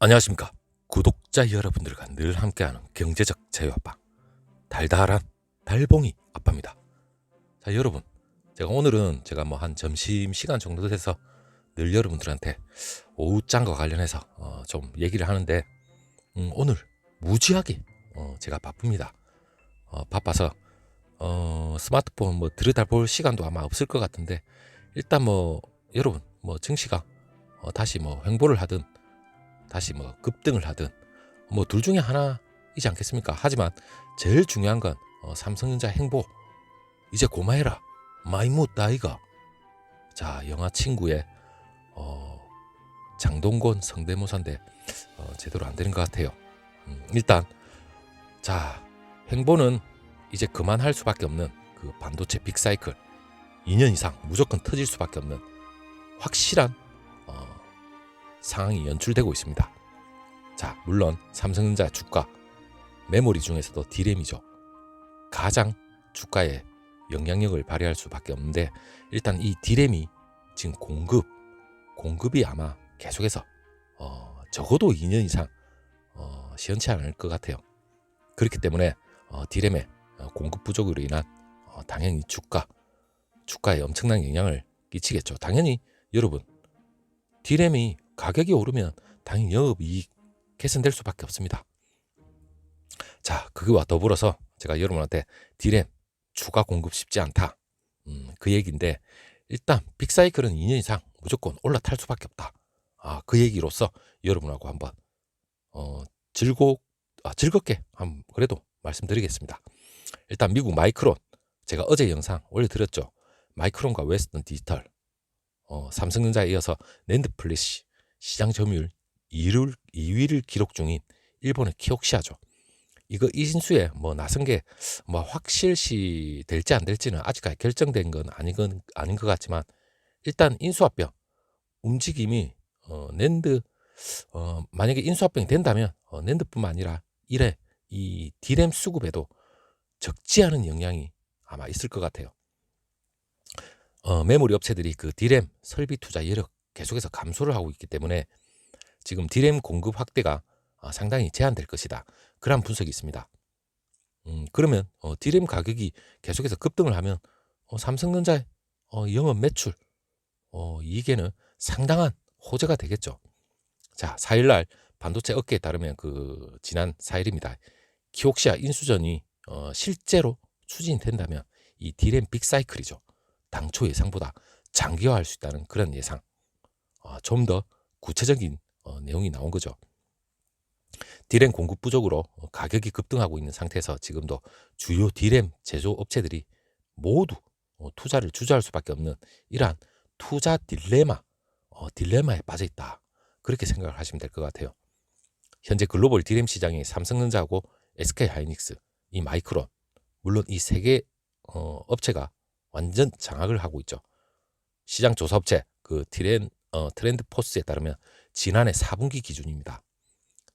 안녕하십니까. 구독자 여러분들과 늘 함께하는 경제적 자유아빠 달달한 달봉이 아빠입니다. 자 여러분 제가 오늘은 제가 뭐 한 점심 시간 정도 돼서 늘 여러분들한테 오후장과 관련해서 어, 좀 얘기를 하는데 음, 오늘 무지하게 어, 제가 바쁩니다. 어, 바빠서 어, 스마트폰 뭐 들여다 볼 시간도 아마 없을 것 같은데 일단 뭐 여러분 뭐 증시가 어, 다시 뭐 횡보를 하든 다시 뭐 급등을 하든 뭐 둘 중에 하나이지 않겠습니까? 하지만 제일 중요한 건 어, 삼성전자 행보 이제 고마해라 마이무 나이가 자 영화 친구의 어, 장동건 성대모사인데 어, 제대로 안 되는 것 같아요. 음, 일단 자 행보는 이제 그만할 수밖에 없는 그 반도체 빅사이클 2년 이상 무조건 터질 수밖에 없는 확실한 어, 상황이 연출되고 있습니다. 자, 물론 삼성전자 주가 메모리 중에서도 디램이죠. 가장 주가에 영향력을 발휘할 수밖에 없는데 일단 이 디램이 지금 공급 공급이 아마 계속해서 어, 적어도 2년 이상 어, 시원치 않을 것 같아요. 그렇기 때문에 어, 디램의 어, 공급 부족으로 인한 어, 당연히 주가 주가에 엄청난 영향을 끼치겠죠. 당연히 여러분 디램이 가격이 오르면 당연히 영업이익 개선될 수밖에 없습니다. 자, 그거와 더불어서 제가 여러분한테 디램 추가 공급 쉽지 않다. 음, 그 얘기인데 일단 빅사이클은 2년 이상 무조건 올라탈 수밖에 없다. 아, 그 얘기로서 여러분하고 한번 어, 즐겁 아, 즐겁게 한번 그래도 말씀드리겠습니다. 일단 미국 마이크론 제가 어제 영상 올려드렸죠. 마이크론과 웨스턴 디지털 어, 삼성전자에 이어서 랜드 플래시 시장 점유율 2위를, 2위를 기록 중인 일본의 키옥시아죠. 이거 이신수에 뭐 나선 게 뭐 확실시 될지 안 될지는 아직까지 결정된 건 아닌 건 아닌 것 같지만 일단 인수합병 움직임이 어, 낸드 어, 만약에 인수합병이 된다면 어, 낸드뿐만 아니라 이래 이 디램 수급에도 적지 않은 영향이 아마 있을 것 같아요. 어, 메모리 업체들이 그 디램 설비 투자 여력 계속해서 감소를 하고 있기 때문에 지금 디램 공급 확대가 아, 상당히 제한될 것이다. 그런 분석이 있습니다. 음, 그러면 어, 디램 가격이 계속해서 급등을 하면 어, 삼성전자의 어, 영업 매출 어, 이익에는 상당한 호재가 되겠죠. 자, 4일날 반도체 업계에 따르면 그 지난 4일입니다. 키옥시아 인수전이 어, 실제로 추진이 된다면 이 디램 빅사이클이죠. 당초 예상보다 장기화할 수 있다는 그런 예상. 어, 좀더 구체적인 어, 내용이 나온 거죠. 디램 공급 부족으로 어, 가격이 급등하고 있는 상태에서 지금도 주요 디램 제조 업체들이 모두 어, 투자를 주저할 수밖에 없는 이러한 투자 딜레마, 어, 딜레마에 빠져 있다. 그렇게 생각을 하시면 될 것 같아요. 현재 글로벌 디램 시장이 삼성전자하고 SK 하이닉스, 이 마이크론, 물론 이 세개 어, 업체가 완전 장악을 하고 있죠. 시장 조사 업체 그 트렌, 어, 트렌드 포스에 따르면 지난해 4분기 기준입니다.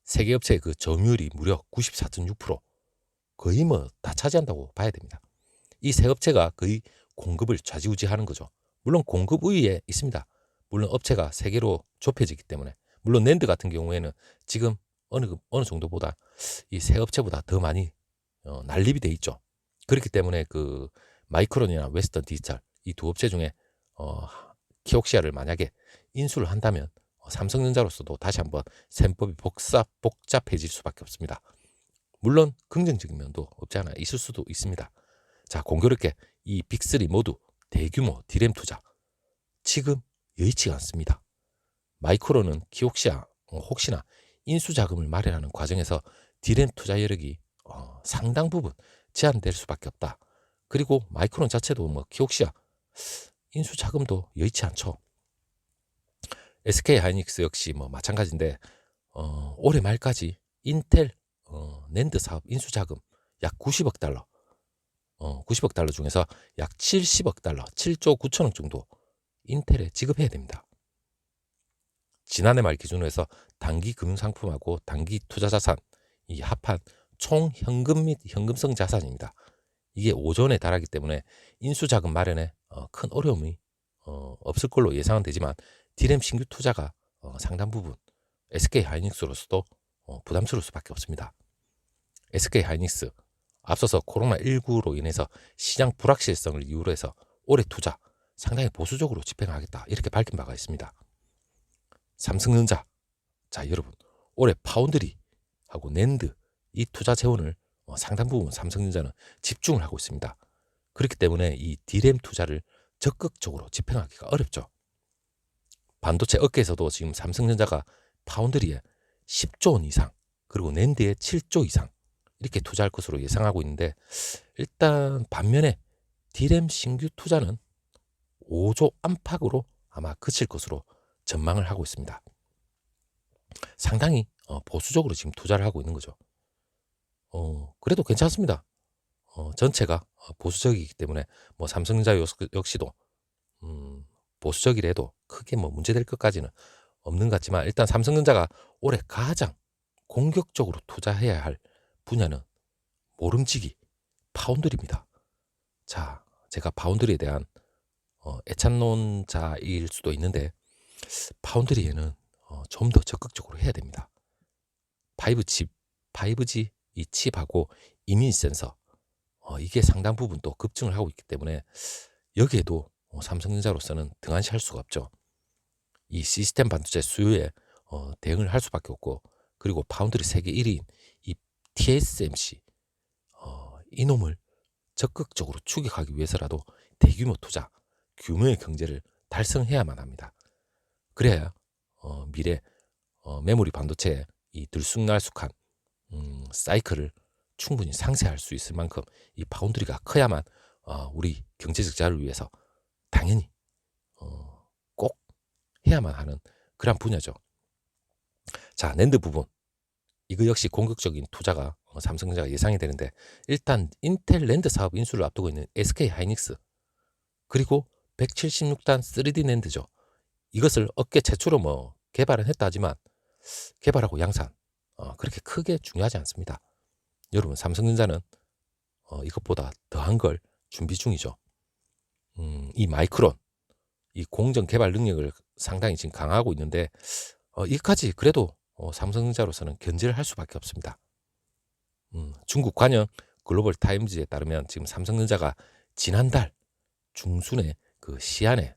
세계 업체의 그 점유율이 무려 94.6% 거의 뭐 다 차지한다고 봐야 됩니다. 이 세 업체가 거의 공급을 좌지우지하는 거죠. 물론 공급 우위에 있습니다. 물론 업체가 세 개로 좁혀지기 때문에 물론 랜드 같은 경우에는 지금 어느 그, 어느 정도보다 이 세 업체보다 더 많이 어, 난립이 돼 있죠. 그렇기 때문에 그 마이크론이나 웨스턴 디지털 이 두 업체 중에 어, 키옥시아를 만약에 인수를 한다면 어, 삼성전자로서도 다시 한번 셈법이 복잡, 복잡해질 수밖에 없습니다. 물론 긍정적인 면도 없지 않아 있을 수도 있습니다. 자, 공교롭게 이 빅3 모두 대규모 디램 투자 지금 여의치가 않습니다. 마이크로는 키옥시아 어, 혹시나 인수 자금을 마련하는 과정에서 디램 투자 여력이 어, 상당 부분 제한될 수밖에 없다. 그리고 마이크론 자체도 뭐 키옥시아 인수 자금도 여의치 않죠. SK 하이닉스 역시 뭐 마찬가지인데 어, 올해 말까지 인텔 어, 낸드 사업 인수 자금 약 90억 달러, 어, 90억 달러 중에서 약 70억 달러, 7조 9천억 정도 인텔에 지급해야 됩니다. 지난해 말 기준으로 해서 단기 금융 상품하고 단기 투자 자산 이 합한 총 현금 및 현금성 자산입니다. 이게 오전에 달하기 때문에 인수 자금 마련에 어, 큰 어려움이 어, 없을 걸로 예상은 되지만 디램 신규 투자가 어, 상당 부분 SK 하이닉스로서도 어, 부담스러울 수밖에 없습니다. SK 하이닉스 앞서서 코로나19로 인해서 시장 불확실성을 이유로 해서 올해 투자 상당히 보수적으로 집행하겠다 이렇게 밝힌 바가 있습니다. 삼성전자 자 여러분 올해 파운드리 하고 낸드 이 투자 재원을 어, 상당 부분 삼성전자는 집중을 하고 있습니다. 그렇기 때문에 이 디램 투자를 적극적으로 집행하기가 어렵죠. 반도체 업계에서도 지금 삼성전자가 파운드리에 10조 원 이상 그리고 낸드에 7조 이상 이렇게 투자할 것으로 예상하고 있는데 일단 반면에 디램 신규 투자는 5조 안팎으로 아마 그칠 것으로 전망을 하고 있습니다. 상당히 어, 보수적으로 지금 투자를 하고 있는 거죠. 어, 그래도 괜찮습니다. 어, 전체가 어, 보수적이기 때문에 뭐 삼성전자 역- 역시도 음, 보수적이라도 크게 뭐 문제될 것까지는 없는 것 같지만 일단 삼성전자가 올해 가장 공격적으로 투자해야 할 분야는 모름지기 파운드리입니다. 자, 제가 파운드리에 대한 어, 애찬론자일 수도 있는데 파운드리에는 어, 좀 더 적극적으로 해야 됩니다. 5칩, 5G 이 칩하고 이민 센서 어, 이게 상당 부분 또 급증을 하고 있기 때문에 여기에도 어, 삼성전자로서는 등한시할 수가 없죠. 이 시스템 반도체 수요에 어, 대응을 할 수밖에 없고 그리고 파운드리 세계 1위인 이 TSMC 어, 이놈을 적극적으로 추격하기 위해서라도 대규모 투자, 규모의 경제를 달성해야만 합니다. 그래야 어, 미래 어, 메모리 반도체의 이 들쑥날쑥한 음, 사이클을 충분히 상쇄할 수 있을 만큼 이 파운드리가 커야만 어, 우리 경제적 자를 위해서 당연히 어, 꼭 해야만 하는 그런 분야죠. 자, 낸드 부분 이거 역시 공격적인 투자가 어, 삼성전자가 예상이 되는데 일단 인텔 랜드 사업 인수를 앞두고 있는 SK 하이닉스 그리고 176단 3D 낸드죠. 이것을 업계 최초로 뭐 개발은 했다 하지만 개발하고 양산 어, 그렇게 크게 중요하지 않습니다. 여러분 삼성전자는 어, 이것보다 더한 걸 준비 중이죠. 음, 이 마이크론 이 공정 개발 능력을 상당히 지금 강화하고 있는데 어, 이까지 그래도 어, 삼성전자로서는 견제를 할 수밖에 없습니다. 음, 중국 관영 글로벌 타임즈에 따르면 지금 삼성전자가 지난달 중순에 그 시안에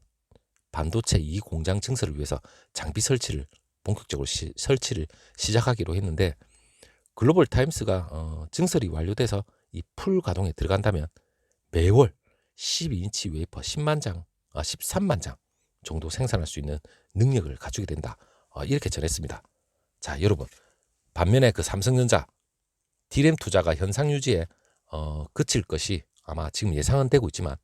반도체 이 공장 증설을 위해서 장비 설치를 본격적으로 시, 설치를 시작하기로 했는데 글로벌 타임스가 어, 증설이 완료돼서 이 풀 가동에 들어간다면 매월 12인치 웨이퍼 10만 장, 아, 13만 장 정도 생산할 수 있는 능력을 갖추게 된다. 어, 이렇게 전했습니다. 자, 여러분. 반면에 그 삼성전자 디램 투자가 현상 유지에 어, 그칠 것이 아마 지금 예상은 되고 있지만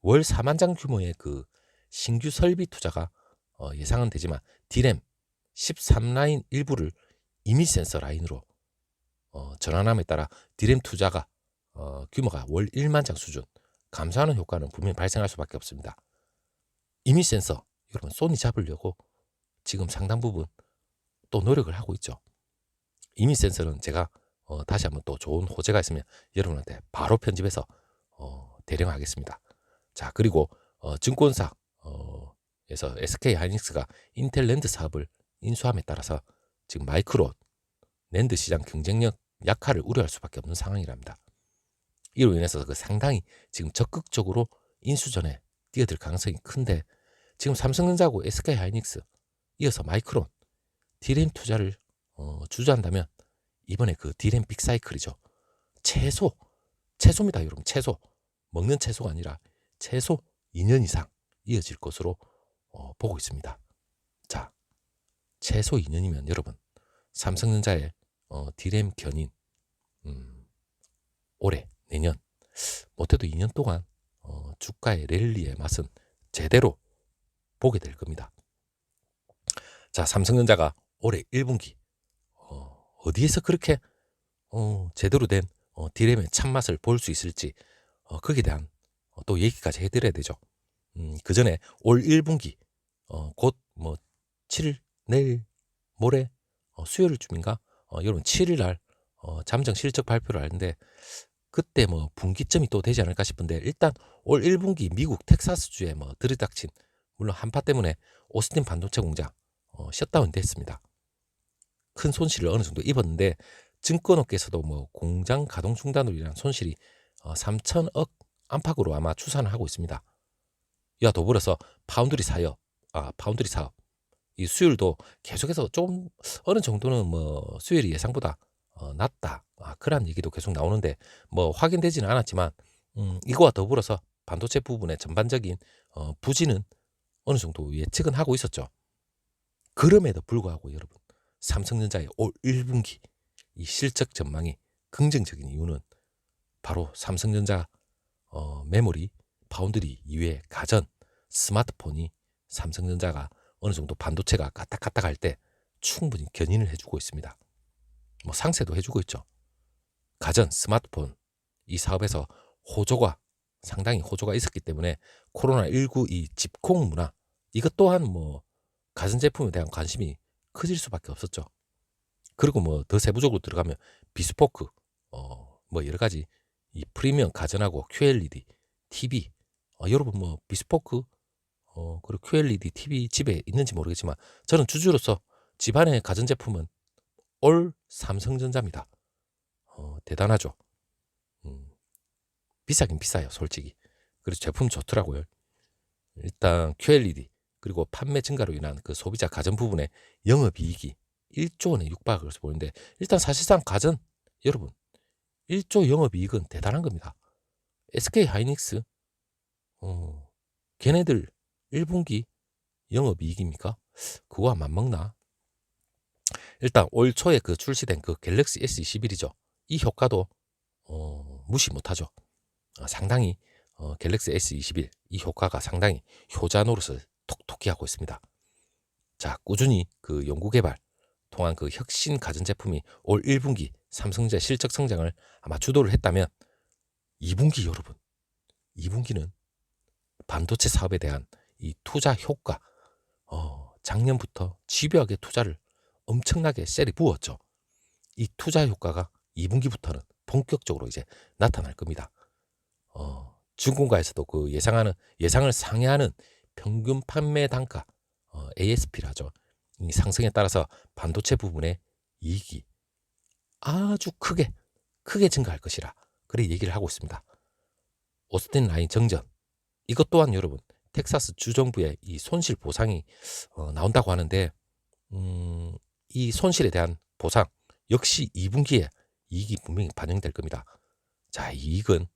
월 4만 장 규모의 그 신규 설비 투자가 어, 예상은 되지만 디램 13라인 일부를 이미 센서 라인으로 어, 전환함에 따라 디램 투자가 어, 규모가 월 1만 장 수준 감소하는 효과는 분명히 발생할 수밖에 없습니다. 이미 센서 여러분 소니 잡으려고 지금 상당 부분 또 노력을 하고 있죠. 이미 센서는 제가 어, 다시 한번 또 좋은 호재가 있으면 여러분한테 바로 편집해서 어, 대령하겠습니다. 자 그리고 어, 증권사 어, 에서 SK 하이닉스가 인텔 랜드 사업을 인수함에 따라서 지금 마이크론 랜드 시장 경쟁력 약화를 우려할 수밖에 없는 상황이랍니다. 이로 인해서 그 상당히 지금 적극적으로 인수전에 뛰어들 가능성이 큰데 지금 삼성전자하고 SK 하이닉스 이어서 마이크론 디램 투자를 어, 주저한다면 이번에 그 디램 빅사이클이죠. 최소 최소입니다, 여러분. 최소 먹는 채소가 아니라 최소 2년 이상 이어질 것으로 어, 보고 있습니다. 자, 최소 2년이면 여러분 삼성전자의 어, 디램 견인 음, 올해 내년 못해도 2년 동안 어, 주가의 랠리의 맛은 제대로 보게 될 겁니다. 자, 삼성전자가 올해 1분기 어, 어디에서 그렇게 어, 제대로 된 어, 디램의 참맛을 볼 수 있을지 어, 거기에 대한 어, 또 얘기까지 해드려야 되죠. 음, 그 전에 올 1분기 어, 곧뭐 7일 내일 모레 어, 수요일쯤인가 어, 여러분 7일 날 어, 잠정 실적 발표를 하는데 그때 뭐 분기점이 또 되지 않을까 싶은데 일단 올 1분기 미국 텍사스주에 뭐 들이닥친 물론 한파 때문에 오스틴 반도체 공장 어, 셧다운 됐습니다. 큰 손실을 어느 정도 입었는데 증권업계에서도 뭐 공장 가동 중단으로 인한 손실이 어, 3천억 안팎으로 아마 추산을 하고 있습니다. 이와 더불어서 파운드리 사업, 아 파운드리 사업 이 수율도 계속해서 좀 어느 정도는 뭐 수율이 예상보다 어, 낮다. 아, 그런 얘기도 계속 나오는데 뭐 확인되지는 않았지만 음, 이거와 더불어서 반도체 부분의 전반적인 어, 부진은 어느 정도 예측은 하고 있었죠. 그럼에도 불구하고 여러분 삼성전자의 올 1분기 이 실적 전망이 긍정적인 이유는 바로 삼성전자 어, 메모리, 파운드리 이외에 가전, 스마트폰이 삼성전자가 어느 정도 반도체가 까딱까딱 할때 충분히 견인을 해주고 있습니다. 뭐 상세도 해주고 있죠. 가전, 스마트폰 이 사업에서 호조가 상당히 호조가 있었기 때문에 코로나19 이 집콕 문화 이것 또한 뭐 가전제품에 대한 관심이 커질 수밖에 없었죠. 그리고 뭐 더 세부적으로 들어가면 비스포크 어 뭐 여러 가지 이 프리미엄 가전하고 QLED TV 어, 여러분 뭐 비스포크 어 그리고 QLED TV 집에 있는지 모르겠지만 저는 주주로서 집안의 가전제품은 올 삼성전자입니다. 어 대단하죠. 음, 비싸긴 비싸요, 솔직히. 그래서 제품 좋더라고요. 일단 QLED 그리고 판매 증가로 인한 그 소비자 가전 부분의 영업 이익이 1조 원에 육박을 보이는데 일단 사실상 가전 여러분 1조 영업 이익은 대단한 겁니다. SK 하이닉스 어, 걔네들 1분기 영업 이익입니까? 그거와 맞먹나? 일단 올 초에 그 출시된 그 갤럭시 S21이죠. 이 효과도 어, 무시 못하죠. 어, 상당히 어, 갤럭시 S21 이 효과가 상당히 효자 노릇을 톡톡히 하고 있습니다. 자, 꾸준히 그 연구 개발 통한 그 혁신 가전 제품이 올 1분기 삼성전자 실적 성장을 아마 주도를 했다면 2분기 여러분, 2분기는 반도체 사업에 대한 이 투자 효과, 어, 작년부터 집요하게 투자를 엄청나게 셀이 부었죠. 이 투자 효과가 2분기부터는 본격적으로 이제 나타날 겁니다. 어, 중공가에서도 그 예상하는 예상을 상회하는 평균 판매 단가 어, ASP라죠. 이 상승에 따라서 반도체 부분의 이익이 아주 크게 크게 증가할 것이라 그래 얘기를 하고 있습니다. 오스틴 라인 정전 이것 또한 여러분 텍사스 주정부의 이 손실 보상이 어, 나온다고 하는데 음, 이 손실에 대한 보상 역시 2분기에 이익이 분명히 반영될 겁니다. 자, 이 이익은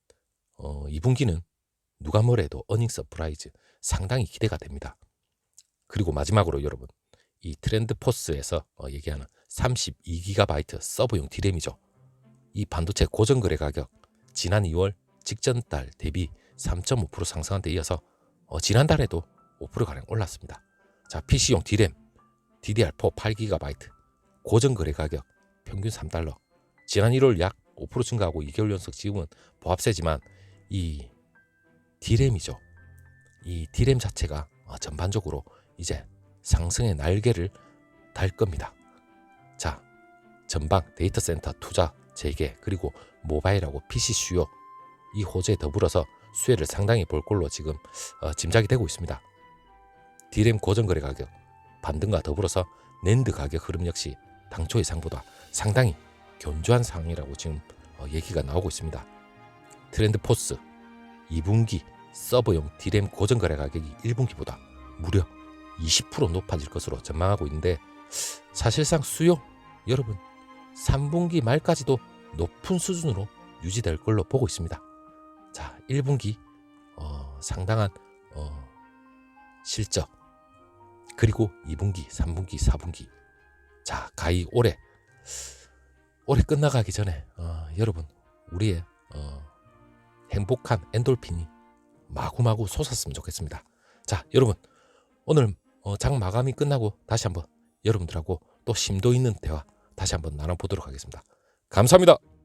어, 2분기는 누가 뭐래도 어닝 서프라이즈 상당히 기대가 됩니다. 그리고 마지막으로 여러분 이 트렌드 포스에서 어, 얘기하는 32GB 서브용 디램이죠. 이 반도체 고정 거래 가격 지난 2월 직전 달 대비 3.5% 상승한 데 이어서 어, 지난달에도 5%가량 올랐습니다. 자, PC용 디램 DDR4 8GB 고정 거래 가격 평균 3달러. 지난 1월 약 5% 증가하고 2개월 연속 지금은 보합세지만 이 디램이죠. 이 디램 자체가 어, 전반적으로 이제 상승의 날개를 달 겁니다. 자, 전방 데이터 센터 투자 재개 그리고 모바일하고 PC 수요 이 호재에 더불어서 수혜를 상당히 볼 걸로 지금 어, 짐작이 되고 있습니다. 디램 고정 거래 가격 반등과 더불어서 낸드 가격 흐름 역시 당초 예상보다 상당히 견조한 상황이라고 지금 어, 얘기가 나오고 있습니다. 트렌드 포스 2분기 서버용 디램 고정 거래 가격이 1분기보다 무려 20% 높아질 것으로 전망하고 있는데 사실상 수요 여러분 3분기 말까지도 높은 수준으로 유지될 걸로 보고 있습니다. 자, 1분기 어, 상당한 어, 실적 그리고 2분기, 3분기, 4분기 자, 가히 올해 올해 끝나가기 전에 어, 여러분 우리의 어, 행복한 엔돌핀이 마구마구 솟았으면 좋겠습니다. 자, 여러분 오늘 어, 장 마감이 끝나고 다시 한번 여러분들하고 또 심도 있는 대화 다시 한번 나눠보도록 하겠습니다. 감사합니다.